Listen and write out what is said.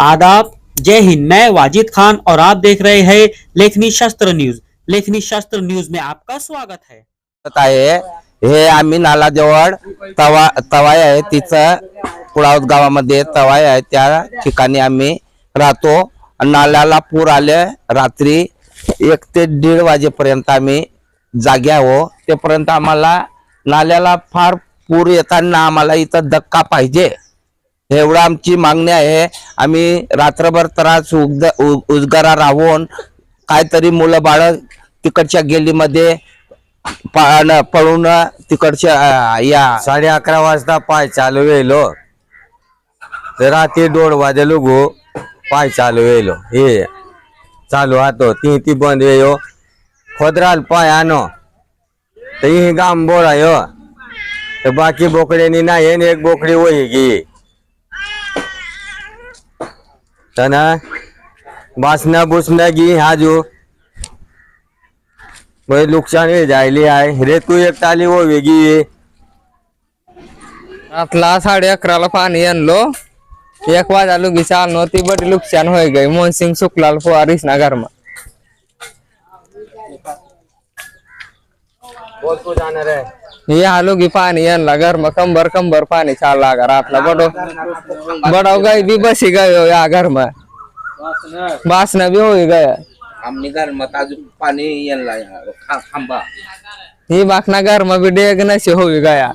आदाब। जय हिंद। मैं वाजिद खान और आप देख रहे हैं लेखनी शास्त्र न्यूज। लेखनी शास्त्र न्यूज में आपका स्वागत है। करत हे आम्ही नालाजवळ तवा तवाय आहे. तिचं कुळावत गावामध्ये तवाय आहे. त्या ठिकाणी आम्ही राहतो. नाल्याला पूर आले. रात्री एक ते दीड वाजेपर्यंत आम्ही जागे आहो. तेपर्यंत आम्हाला नाल्याला फार पूर येताना आम्हाला इथं धक्का पाहिजे. एवढं आमची मागणी आहे. आम्ही रात्रभर त्रास उगद उ- उजगारा राहून काहीतरी मुलं बाळ तिकडच्या गेलीमध्ये पाळणं पळून तिकडच्या या साडे अकरा वाजता पाय चालू येलो हो. तर रात्री दोन वाजलो गो पाय चालू येलो हो. हे. चालू हातो ती ती बंद येयो हो. खोदराल पाय आनो तर ही गाम बोळायो तर बाकी बोकड्यांनी नाही एक बोकडी वही गी तर ना बासना बुसना गी हाजू। मग नुकसान हे जायली आहे। रे तू एक ताली वो वेगी रातला साडे अकराला पाणी आणलो। एक वाजा लुगी चालनो ती बड़ी नुकसान हो गई। मोहन सिंह सुखलाल फुआरिस ना घर में ये हालूगी पानी आणला घर में कंबर कंबर पानी चाल लगा रातला बड़ो बड़ो गई भी बसी गए हो या घर में. बासना भी हो गया. घरमत अजून पाणी यांना खांबा. ही बाकना डेग नशे हो गया.